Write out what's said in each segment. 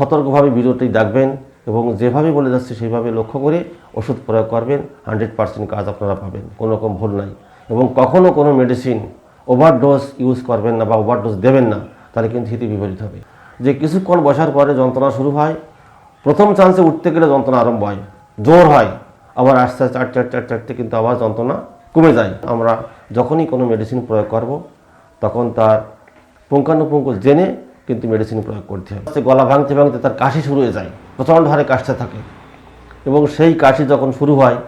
সতর্কভাবে ভিডিওটি দেখবেন এবং যেভাবে বলে যাচ্ছে সেইভাবে লক্ষ্য করে ওষুধ প্রয়োগ করবেন। হান্ড্রেড পার্সেন্ট কাজ আপনারা পাবেন, কোনো রকম ভুল নাই। এবং কখনও কোনো মেডিসিন ওভারডোজ ইউজ করবেন না বা ওভারডোজ দেবেন না, তাহলে কিন্তু হিতে বিপরীত হবে। যে কিছুক্ষণ বসার পরে যন্ত্রণা শুরু হয়, প্রথম চান্সে উঠতে গেলে যন্ত্রণা আরম্ভ হয়, জোর হয়। আবার আস্তে আস্তে চার চার আটতে কিন্তু আবার যন্ত্রণা কমে যায়। আমরা যখনই কোনো মেডিসিন প্রয়োগ করব, তখন তার পুঙ্খানুপুঙ্খ জেনে কিন্তু মেডিসিন প্রয়োগ করতে হয়। সে গলা ভাঙতে ভাঙতে তার কাশি শুরু হয়ে যায়, প্রচণ্ড হারে কাশতে থাকে। এবং সেই কাশি যখন শুরু হয়,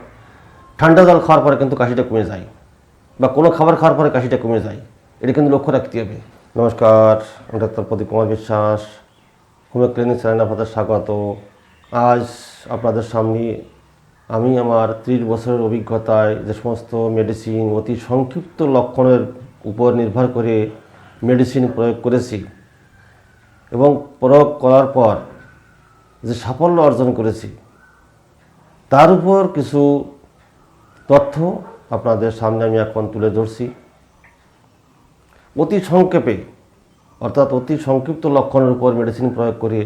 ঠান্ডা জল খাওয়ার পরে কিন্তু কাশিটা কমে যায় বা কোনো খাবার খাওয়ার পরে কাশিটা কমে যায়। এটা কিন্তু লক্ষ্য রাখতে হবে। নমস্কার ডাক্তার প্রদীপ Kumar Biswas homeo clinic channel আপনাদের স্বাগত। আজ আপনাদের সামনে আমি আমার ত্রিশ বছরের অভিজ্ঞতায় যে সমস্ত মেডিসিন অতি সংক্ষিপ্ত লক্ষণের উপর নির্ভর করে মেডিসিন প্রয়োগ করেছি এবং প্রয়োগ করার পর যে সাফল্য অর্জন করেছি, তার উপর কিছু তথ্য আপনাদের সামনে আমি এখন তুলে ধরছি। অতি সংক্ষেপে, অর্থাৎ অতি সংক্ষিপ্ত লক্ষণের উপর মেডিসিন প্রয়োগ করে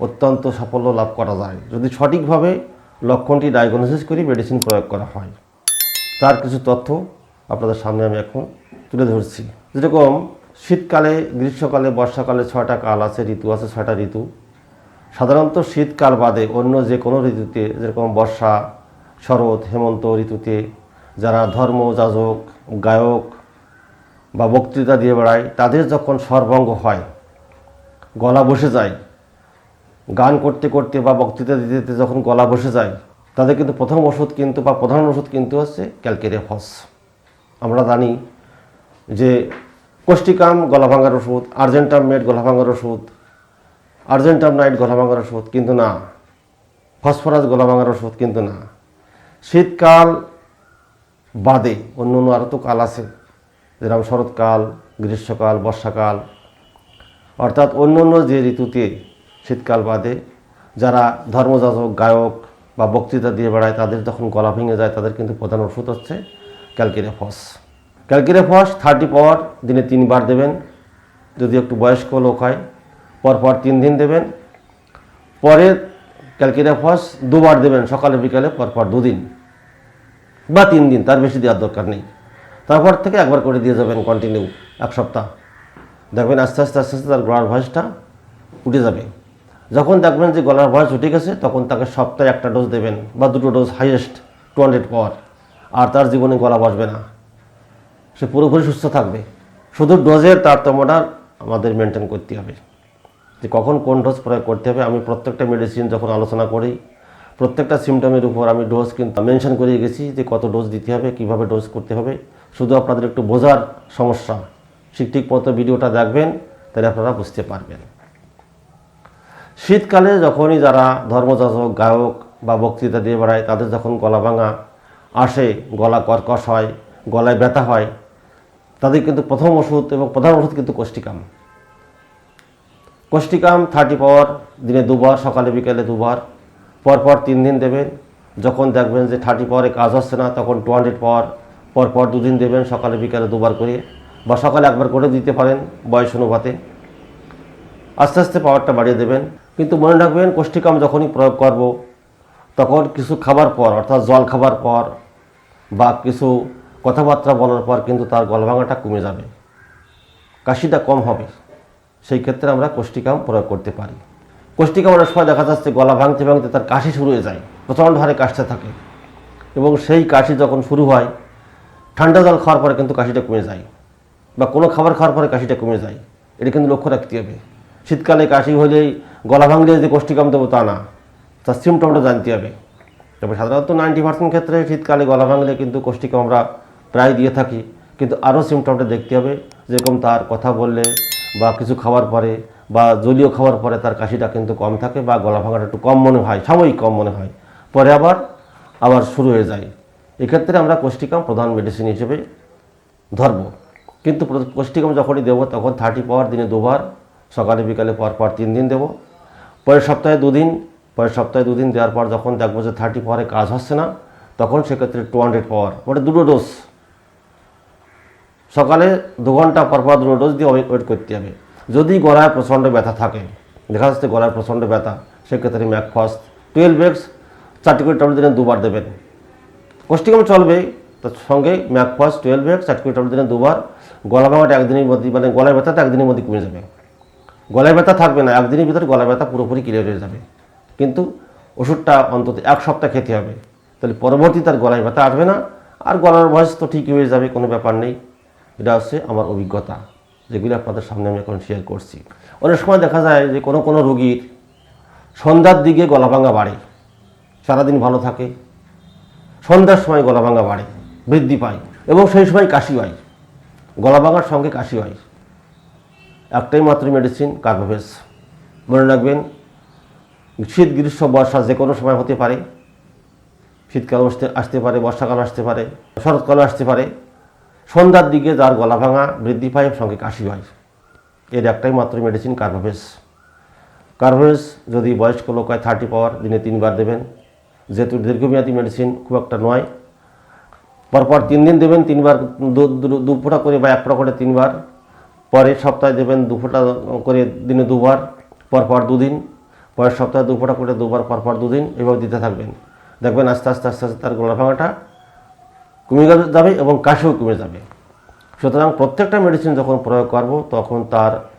অত্যন্ত সাফল্য লাভ করা যায়। যদি সঠিকভাবে লক্ষণটি ডায়াগনোসিস করে মেডিসিন প্রয়োগ করা হয়, তার কিছু তথ্য আপনাদের সামনে আমি এখন তুলে ধরছি। যেরকম শীতকালে, গ্রীষ্মকালে, বর্ষাকালে ছয়টা কাল আছে, ঋতু আছে, ছয়টা ঋতু। সাধারণত শীতকাল বাদে অন্য যে কোনো ঋতুতে, যেরকম বর্ষা, শরৎ, হেমন্ত ঋতুতে যারা ধর্ম, যাজক, গায়ক বা বক্তৃতা দিয়ে বেড়ায়, তাদের যখন স্বরভঙ্গ হয়, গলা বসে যায়, গান করতে করতে বা বক্তৃতা দিতে দিতে যখন গলা বসে যায়, তাদের কিন্তু প্রথম ওষুধ কিন্তু বা প্রধান ওষুধ কিন্তু হচ্ছে ক্যালকেরিয়া ফস। আমরা জানি যে কোষ্টিকাম গলা ভাঙার ওষুধ আর্জেন্টাম মেড গলা ভাঙার ওষুধ আর্জেন্টাম নাইট গলা ভাঙার ওষুধ কিন্তু না। ফসফরাস গলা ভাঙার ওষুধ কিন্তু না। শীতকাল বাদে অন্য অন্য আরও তো কাল আছে। যেরকম শরৎকাল, গ্রীষ্মকাল, বর্ষাকাল। অর্থাৎ অন্য অন্য যে ঋতুতে শীতকাল বাদে, যারা ধর্মযাজক, গায়ক বা বক্তৃতা দিয়ে বেড়ায়, তাদের যখন গলা ভেঙে যায়, তাদের কিন্তু প্রধান ওষুধ হচ্ছে ক্যালকিরেফস ক্যালকিরেফস থার্টি পাওয়ার দিনে তিনবার দেবেন। যদি একটু বয়স্ক লোক হয়, পরপর তিন দিন দেবেন। পরে ক্যালকিরেফস দুবার দেবেন, সকালে বিকালে, পরপর দুদিন বা তিন দিন, তার বেশি দেওয়ার দরকার নেই। তারপর থেকে একবার করে দিয়ে যাবেন কন্টিনিউ এক সপ্তাহ। দেখবেন আস্তে আস্তে আস্তে আস্তে তার গলার ভয়েসটা উঠে যাবে। যখন দেখবেন যে গলার ভয়েস উঠে গেছে, তখন তাকে সপ্তাহে একটা ডোজ দেবেন বা দুটো dose highest two hundred power আর তার জীবনে গলা বসবে না। সে পুরোপুরি সুস্থ থাকবে। শুধু ডোজের তারতম্যটা আমাদের মেনটেন করতে হবে। যে কখন কোন ডোজ প্রয়োগ করতে হবে, আমি প্রত্যেকটা মেডিসিন যখন আলোচনা করি, প্রত্যেকটা সিমটমের উপর আমি ডোজ কিন্তু মেনশন করে গেছি যে কত ডোজ দিতে হবে, কীভাবে ডোজ করতে হবে। শুধু আপনাদের একটু বোঝার সমস্যা। ঠিক ঠিক মতো ভিডিওটা দেখবেন, তাহলে আপনারা বুঝতে পারবেন। শীতকালে যখনই যারা ধর্মযাজক, গায়ক বা বক্তৃতা দিয়ে বেড়ায়, তাদের যখন গলা ভাঙা, আসে, গলা কর্কশ হয়, গলায় ব্যথা হয় তাদের কিন্তু প্রথম ওষুধ এবং প্রধান ওষুধ কিন্তু কোষ্টিকাম কোষ্টিকাম থার্টি পাওয়ার দিনে দুবার, সকালে, বিকালে দুবার, পরপর তিন দিন দেবেন। যখন দেখবেন যে থার্টি পাওয়ারে কাজ হচ্ছে না, তখন টু হান্ড্রেড পাওয়ার পরপর দুদিন দেবেন, সকালে, বিকালে দুবার করে বা সকালে একবার করে দিতে পারেন বয়স অনুপাতে। আস্তে আস্তে পাওয়ারটা বাড়িয়ে দেবেন। কিন্তু মনে রাখবেন কোষ্টিকাম যখনই প্রয়োগ করব, তখন কিছু খাবার পর, অর্থাৎ জল খাবার পর বা কিছু কথাবার্তা বলার পর কিন্তু তার গলা ভাঙাটা কমে যাবে। কাশিটা কম হবে। সেই ক্ষেত্রে আমরা কোষ্টিকাম প্রয়োগ করতে পারি। কোষ্টিকাম অনেক সময় দেখা যাচ্ছে গলা ভাঙতে ভাঙতে তার কাশি শুরু হয়ে যায়, প্রচণ্ড হারে কাশতে থাকে। এবং সেই কাশি যখন শুরু হয়, ঠান্ডা জল খাওয়ার পরে কিন্তু কাশিটা কমে যায় বা কোনো খাবার খাওয়ার পরে কাশিটা কমে যায়। এটা কিন্তু লক্ষ্য রাখতে হবে। শীতকালে কাশি হলেই গলা ভাঙলে যে কোষ্টিকাম দেবো তা না, তার সিমটমটা জানতে হবে। তবে সাধারণত নাইনটি পার্সেন্ট ক্ষেত্রে শীতকালে গলা ভাঙলে কিন্তু কোষ্টিকাম আমরা প্রায় দিয়ে থাকি। কিন্তু আরও সিমটমটা দেখতে হবে, যেরকম তার কথা বললে, বা কিছু খাওয়ার পরে, বা জলীয় খাওয়ার পরে তার কাশিটা কিন্তু কম থাকে, বা গলা ভাঙাটা একটু কম মনে হয়, সাময়িক কম মনে হয়। পরে আবার আবার শুরু হয়ে যায়। এক্ষেত্রে আমরা কোষ্টিকাম প্রধান মেডিসিন হিসেবে ধরব। কিন্তু কোষ্টিকাম যখনই দেবো, তখন থার্টি পাওয়ার দিনে দুবার, সকালে, বিকালে, পর পর তিন দিন দেবো। পরের সপ্তাহে দুদিন, পরের সপ্তাহে দুদিন দেওয়ার পর যখন দেখব যে থার্টি পাওয়ারে কাজ হচ্ছে না, তখন সেক্ষেত্রে টু হান্ড্রেড পাওয়ার মানে দুটো ডোজ সকালে দু ঘণ্টা পর পর দুটো ডোজ দিয়ে ওয়েট করতে হবে। যদি গলায় প্রচণ্ড ব্যথা থাকে, দেখা যাচ্ছে গলার প্রচণ্ড ব্যথা, সেক্ষেত্রে ম্যাকফাস টুয়েলভ এক্স চারটি করে ট্যাবলেট দিনে দুবার দেবেন। কোষ্টিকাম চলবে তার সঙ্গে ম্যাকফাস টুয়েলভ এক্স চারটি করে ট্যাবলেট দিনে দুবার। গলা ভাঙাটা একদিনের মধ্যে মানে গলার ব্যথাটা একদিনের মধ্যে কমে যাবে। গলায় ব্যথা থাকবে না, একদিনের ভিতরে গলার ব্যথা পুরোপুরি ক্লিয়ার হয়ে যাবে। কিন্তু ওষুধটা অন্তত এক সপ্তাহ খেতে হবে। তাহলে পরবর্তী তার গলায় ব্যথা আসবে না, আর গলার বয়স তো ঠিক হয়ে যাবে, কোনো ব্যাপার নেই। এটা হচ্ছে আমার অভিজ্ঞতা, যেগুলি আপনাদের সামনে আমি এখন শেয়ার করছি। অনেক সময় দেখা যায় যে কোনো কোনো রোগীর সন্ধ্যার দিকে গলা ভাঙা বাড়ে, সারাদিন ভালো থাকে, সন্ধ্যার সময় গলা ভাঙা বাড়ে, বৃদ্ধি পায় এবং সেই সময় কাশি হয়, গলা ভাঙার সঙ্গে কাশি হয়। একটাই মাত্র মেডিসিন কার্বোভেস মনে রাখবেন, শীত, গ্রীষ্ম, বর্ষা যে কোনো সময় হতে পারে, শীতকাল আসতে আসতে পারে, বর্ষাকাল আসতে পারে, শরৎকাল আসতে পারে। সন্ধ্যার দিকে যার গলা ভাঙা, বৃদ্ধি পায়, সঙ্গে কাশি হয়। এর একটাই মাত্র মেডিসিন কার্বোভেস কার্বোভেস যদি বয়স্ক লোক হয় থার্টি পাওয়ার দিনে তিনবার দেবেন। যেহেতু দীর্ঘমেয়াদী মেডিসিন খুব একটা নয়। পরপর তিন দিন দেবেন, তিনবার দু ফোঁটা করে বা এক ফোঁটা করে তিনবার। পরের সপ্তাহে দেবেন দু ফোঁটা করে দিনে দুবার, পরপর দুদিন। পরের সপ্তাহে দু ফোঁটা করে দুবার, পরপর দুদিন, এভাবে দিতে থাকবেন। দেখবেন আস্তে আস্তে আস্তে আস্তে তার গলা ভাঙাটা কমে যাবে- এবং কাশিও কমে যাবে। সুতরাং প্রত্যেকটা মেডিসিন যখন প্রয়োগ করব, তখন তার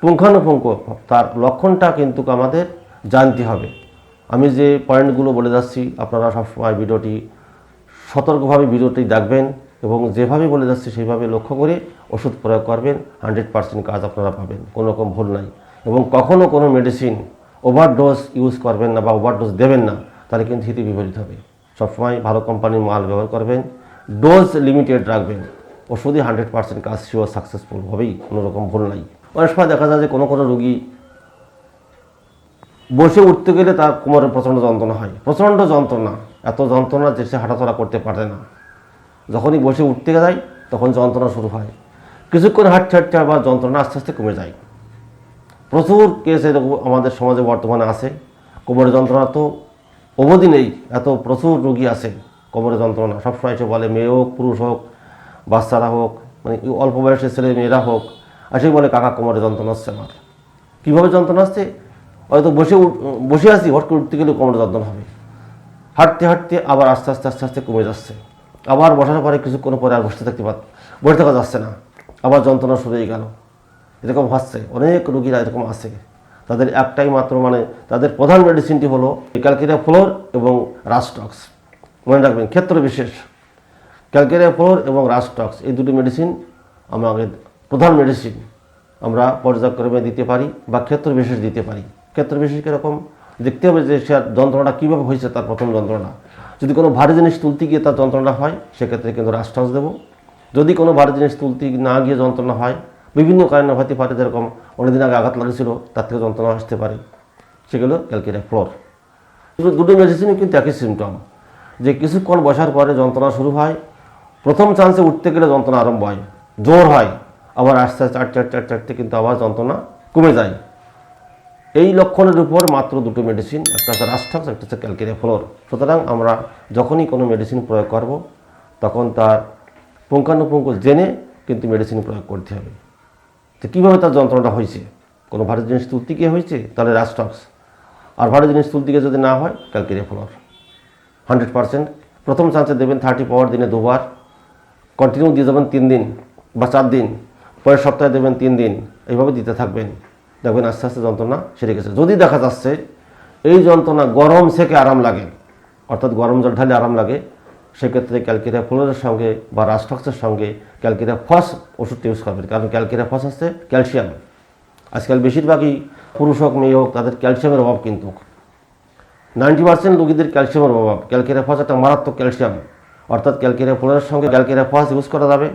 পুঙ্খানুপুঙ্খ, তার লক্ষণটা কিন্তু আমাদের জানতে হবে। আমি যে পয়েন্টগুলো বলে যাচ্ছি, আপনারা সবসময় ভিডিওটি সতর্কভাবে ভিডিওটি দেখবেন এবং যেভাবে বলে যাচ্ছি, সেইভাবে লক্ষ্য করে ওষুধ প্রয়োগ করবেন। হান্ড্রেড পার্সেন্ট কাজ আপনারা পাবেন, কোনো রকম ভুল নাই। এবং কখনও কোনো মেডিসিন ওভারডোজ ইউজ করবেন না বা ওভারডোজ দেবেন না, তাহলে কিন্তু হিতে বিপরীত হবে। সবসময় ভালো কোম্পানির মাল ব্যবহার করবেন। ডোজ লিমিটেড রাখবেন। ওষুধই হান্ড্রেড পার্সেন্ট কাজ শিওর সাকসেসফুল হবেই, কোনো রকম ভুল নাই। অনেক সময় দেখা যায় যে কোনো কোনো রুগী বসে উঠতে গেলে তার কোমরে প্রচণ্ড যন্ত্রণা হয়। প্রচণ্ড যন্ত্রণা, এত যন্ত্রণা যে সে হাঁটাচলা করতে পারে না। যখনই বসে উঠতে যায়, তখন যন্ত্রণা শুরু হয়। কিছুক্ষণ হাঁটতে হাঁটতে আবার যন্ত্রণা আস্তে আস্তে কমে যায়। প্রচুর কেস এরকম আমাদের সমাজে বর্তমানে আছে। কোমরের যন্ত্রণা তো অবধি নেই, এত প্রচুর রোগী আছে। কোমরের যন্ত্রণা। সবসময় এসে বলে, মেয়ে হোক, পুরুষ হোক, বাচ্চারা হোক মানে অল্প বয়সের ছেলে মেয়েরা হোক, আসে বলে, কাকা কোমরে যন্ত্রণা হচ্ছে আমার। কীভাবে যন্ত্রণা আসছে হয়তো বসে বসে আছি হট করে উঠতে গেলে কোমরে যন্ত্রণা হবে। হাঁটতে হাঁটতে আবার আস্তে আস্তে আস্তে আস্তে কমে যাচ্ছে। আবার বসার পরে কিছুক্ষণ পরে আর বসতে থাকতে পার, বসে থাকা যাচ্ছে না। আবার যন্ত্রণা শুরু হয়ে গেল। এরকম হচ্ছে। অনেক রুগীরা এরকম আছে। তাদের একটাই মাত্র মানে তাদের প্রধান মেডিসিনটি হলো ক্যালকেরিয়া ফ্লোর এবং রাস্টক্স মনে রাখবেন, ক্ষেত্র বিশেষ। ক্যালকেরিয়া, ফ্লোর এবং রাস্টক্স এই দুটি মেডিসিন আমাদের প্রধান মেডিসিন আমরা পর্যায়ক্রমে দিতে পারি বা ক্ষেত্র বিশেষ দিতে পারি। ক্ষেত্র বিশেষ কীরকম? দেখতে হবে যে সে যন্ত্রণাটা কীভাবে হয়েছে তার প্রথম যন্ত্রণা। যদি কোনো ভারী জিনিস তুলতে গিয়ে তার যন্ত্রণা হয়, সেক্ষেত্রে কিন্তু রাস্টক্স দেবো। যদি কোনো ভারী জিনিস তুলতে না গিয়ে যন্ত্রণা হয়, বিভিন্ন কারণে হতে পারে, যেরকম অনেকদিন আগে আঘাত লাগেছিল, তার থেকে যন্ত্রণা আসতে পারে। সেগুলো ক্যালকেরিয়া, ফ্লোর। দুটো- মেডিসিনই কিন্তু একই সিমটম যে কিছুক্ষণ বসার পরে যন্ত্রণা শুরু হয়, প্রথম চান্সে উঠতে গেলে যন্ত্রণা আরম্ভ হয়, জোর হয়, আবার আস্তে আস্তে আটতে আটতে আটতে কিন্তু আবার যন্ত্রণা কমে যায়। এই লক্ষণের উপর মাত্র দুটো মেডিসিন একটা হচ্ছে রাস্টক্স একটা হচ্ছে ক্যালকেরিয়া ফ্লোর সুতরাং আমরা যখনই কোনো মেডিসিন প্রয়োগ করব, তখন তার পুঙ্খানুপুঙ্খ জেনে কিন্তু মেডিসিন প্রয়োগ করতে হবে। তো কীভাবে তার যন্ত্রণাটা হয়েছে? কোনো ভারী জিনিস তুলতে গিয়ে হয়েছে? তাহলে রাস্টক্স আর ভারী জিনিস তুলতে গিয়ে যদি না হয় ক্যালকেরিয়া ফ্লোর হান্ড্রেড পার্সেন্ট। প্রথম চান্সে দেবেন থার্টি পাওয়ার দিনে দুবার। কন্টিনিউ দিয়ে যাবেন তিন দিন বা চার দিন। পরের সপ্তাহে দেবেন তিন দিন। এইভাবে দিতে থাকবেন। দেখবেন আস্তে আস্তে যন্ত্রণা সেরে গেছে। যদি দেখা যাচ্ছে এই যন্ত্রণা গরম থেকে আরাম লাগে, অর্থাৎ গরম জল ঢালে আরাম লাগে, সেক্ষেত্রে ক্যালকেরিয়া ফ্লোরের সঙ্গে বা রাস্টক্সের সঙ্গে ক্যালকেরিয়া ফস ওষুধটা ইউজ করবেন। কারণ ক্যালকেরিয়া ফস হচ্ছে ক্যালসিয়াম। আজকাল বেশিরভাগই পুরুষ হোক, মেয়ে হোক, তাদের ক্যালসিয়ামের অভাব কিন্তু। নাইনটি পার্সেন্ট রোগীদের ক্যালসিয়ামের অভাব। ক্যালকেরিয়া একটা মারাত্মক ক্যালসিয়াম। অর্থাৎ ক্যালকেরিয়া ফ্লোরের সঙ্গে ক্যালকেরিয়া ফস ইউজ করা যাবে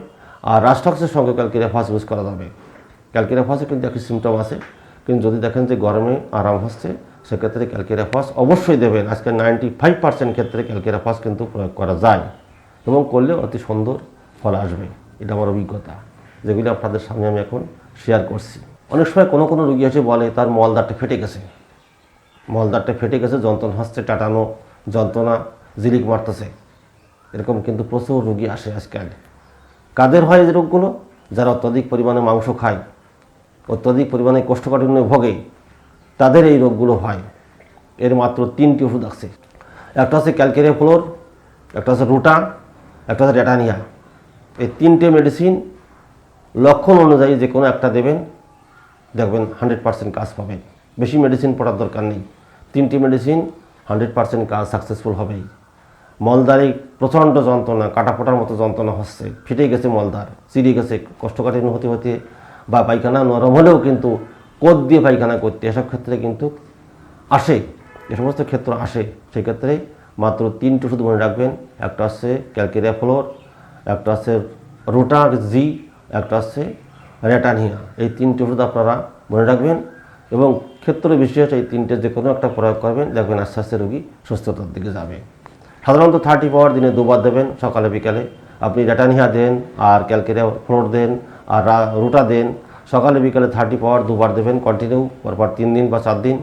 আর রাস্টক্সের সঙ্গে ক্যালকেরিয়া ফস ইউজ করা যাবে। ক্যালকেরিয়া ফসে কিন্তু একটি সিমটম আছে। কিন্তু যদি দেখেন যে গরমে আরাম হচ্ছে, সেক্ষেত্রে ক্যালকেরিয়া ফস অবশ্যই দেবেন। আজকে নাইনটি ফাইভ পার্সেন্ট ক্ষেত্রে ক্যালকেরিয়া ফস কিন্তু প্রয়োগ করা যায় এবং করলে অতি সুন্দর ফল আসবে। এটা আমার অভিজ্ঞতা। যেগুলি আপনাদের সামনে আমি এখন শেয়ার করছি। অনেক সময় কোনো কোনো রুগী এসে বলে, তার মলদারটা ফেটে গেছে। মলদারটা ফেটে গেছে, যন্ত্রণা হচ্ছে, টাটানো যন্ত্রণা, জিলিক মারতেছে। এরকম কিন্তু প্রচুর রুগী আসে আজকাল। কাদের হয় এই রোগগুলো? যারা অত্যধিক পরিমাণে মাংস খায়, অত্যধিক পরিমাণে কোষ্ঠকাঠিন্য ভোগে, তাদের এই রোগগুলো হয়। এর মাত্র তিনটি ওষুধ আছে। একটা হচ্ছে ক্যালকেরিয়া ফ্লোর একটা হচ্ছে রুটা, একটা হচ্ছে রেটানিয়া এই তিনটে মেডিসিন লক্ষণ অনুযায়ী যে কোনো একটা দেবেন, দেখবেন হান্ড্রেড পার্সেন্ট কাজ পাবেন বেশি মেডিসিন পড়ার দরকার নেই। তিনটি মেডিসিন হান্ড্রেড পার্সেন্ট কাজ সাকসেসফুল হবেই। মলদারে প্রচণ্ড যন্ত্রণা কাটাপোটার মতো যন্ত্রণা হচ্ছে। ফেটে গেছে মলদার চিড়ে গেছে কষ্টকাঠিন্য হতে হতে বা পায়খানা নরম হলেও কিন্তু কোদ দিয়ে পায়খানা করতে এসব ক্ষেত্রে কিন্তু আসে, এ সমস্ত ক্ষেত্র আসে। সেক্ষেত্রে মাত্র তিনটি ওষুধ মনে রাখবেন, একটা হচ্ছে ক্যালকেরিয়া ফ্লোর, একটা হচ্ছে রোটা জি, একটা হচ্ছে রেটানিয়া। এই তিনটি ওষুধ আপনারা মনে রাখবেন এবং ক্ষেত্র বিশেষ এই তিনটে যে কোনো একটা প্রয়োগ করবেন, দেখবেন আস্তে আস্তে রোগী সুস্থতার দিকে যাবে। সাধারণত থার্টি পাওয়ার দিনে দুবার দেবেন, সকালে, বিকালে। আপনি রেটানিয়া দেন, আর ক্যালকেরিয়া ফ্লোর দেন, আর রুটা দেন। সকালে, বিকালে থার্টি পাওয়ার দুবার দেবেন কন্টিনিউ পরপর তিন দিন বা চার দিন।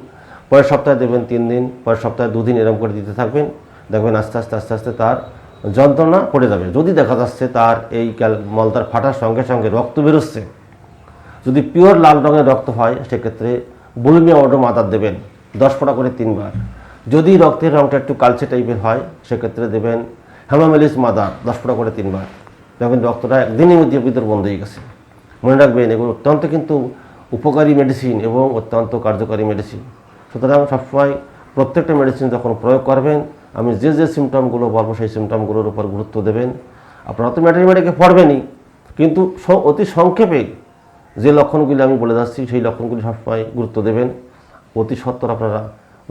পরের সপ্তাহে দেবেন তিন দিন, পরের সপ্তাহে দুদিন এরকম করে দিতে থাকবেন। দেখবেন আস্তে আস্তে আস্তে আস্তে তার যন্ত্রণা পড়ে যাবে। যদি দেখা যাচ্ছে তার এই ক্যাল মলতার ফাটার সঙ্গে সঙ্গে রক্ত বেরোচ্ছে যদি পিওর লাল রঙের রক্ত হয়, সেক্ষেত্রে বুলমিয়া অর্ডো মাদার দেবেন দশ ফোঁটা করে তিনবার। যদি রক্তের রঙটা একটু কালচে টাইপের হয়, সেক্ষেত্রে দেবেন হ্যামামেলিস মাদার দশ ফোঁটা করে তিনবার। দেখবেন রক্তটা একদিনের মধ্যে ভিতর বন্ধ হয়ে গেছে। মনে রাখবেন, এগুলো অত্যন্ত কিন্তু উপকারী মেডিসিন এবং অত্যন্ত কার্যকারী মেডিসিন সুতরাং সবসময় প্রত্যেকটা মেডিসিন যখন প্রয়োগ করবেন, আমি যে যে সিমটমগুলো বলব, সেই সিমটমগুলোর উপর গুরুত্ব দেবেন। আপনারা তো ম্যাটারিমেডিকে পড়বেনই, কিন্তু অতি সংক্ষেপে যে লক্ষণগুলি আমি বলে যাচ্ছি, সেই লক্ষণগুলি সবসময় গুরুত্ব দেবেন। অতি সত্তর আপনারা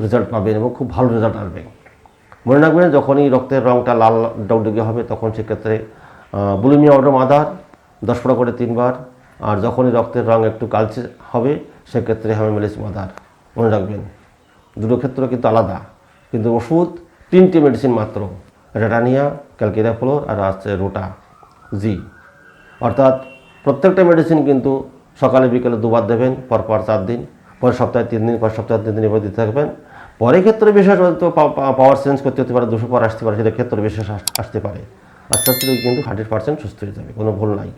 রেজাল্ট পাবেন এবং খুব ভালো রেজাল্ট আসবে। মনে রাখবেন, যখনই রক্তের রঙটা লাল ডগডগে হবে, তখন সেক্ষেত্রে বুলিমিয়া অর্ডার মাদার দশ ফোঁটা করে তিনবার। আর যখনই রক্তের রঙ একটু কালচে হবে, সেক্ষেত্রে হ্যামেমেলিস মাদার মনে রাখবেন, দুটো ক্ষেত্র কিন্তু আলাদা। কিন্তু ওষুধ, তিনটি মেডিসিন মাত্র। রেটানিয়া, ক্যালকেরিয়া ফ্লোর, আর আছে রোটা, জি। অর্থাৎ প্রত্যেকটা মেডিসিন কিন্তু সকালে, বিকেলে দুবার দেবেন, পরপর চার দিন, পরের সপ্তাহে তিন দিন, পরের সপ্তাহে তিন দিন এবার দিতে থাকবেন। পরে ক্ষেত্রে বিশেষ হয়তো পাওয়ার চেঞ্জ করতে হতে পারে, দুশো পর আসতে পারে, সেটা ক্ষেত্রে বিশেষ আসতে পারে। আস্তে আস্তে কিন্তু হান্ড্রেড পার্সেন্ট সুস্থ হয়ে যাবে, কোনো ভুল নাই।